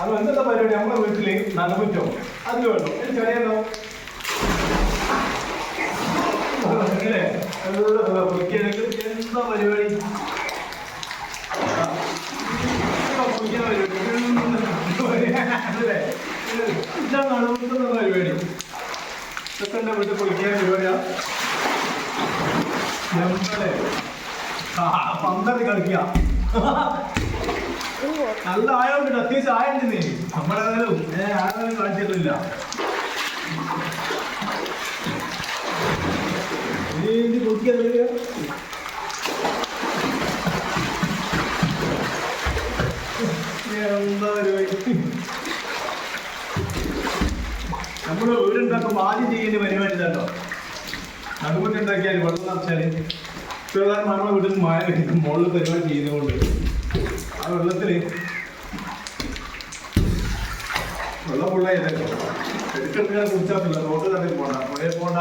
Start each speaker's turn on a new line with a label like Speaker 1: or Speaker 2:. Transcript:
Speaker 1: അത് എന്താ പരിപാടി? നമ്മുടെ വീട്ടിൽ നനമുറ്റോ അത് വേണം എനിക്കറിയാലോ അറിയാലോ എന്താ പരിപാടി? ഇതാണ് പരിപാടി. ഇതൊക്കെ വീട്ടിൽ നല്ല ആയോണ്ട് അത്യാവശ്യം ആയുണ്ട് നീ. നമ്മളേതായാലും ഏ ആരും കാണിച്ചിട്ടില്ല. നീ വീടുണ്ടാക്കുമ്പോ ആദ്യം ചെയ്യേണ്ട പരിപാടി കേട്ടോ അതുകൊണ്ട് ഉണ്ടാക്കിയാൽ വെള്ളം നിറച്ചാൽ ചെറുതായി നമ്മളെ വീട്ടിൽ മഴ കഴിക്കും മുകളിൽ പരിപാടി ചെയ്യുന്നതുകൊണ്ട് ആ വെള്ളത്തില് വെള്ളം ഫുള്ളായി എടുക്കെടുക്കാൻ കുടിച്ചാൽ റോഡ് തട്ടി പോണ്ട പുഴയിൽ പോണ്ട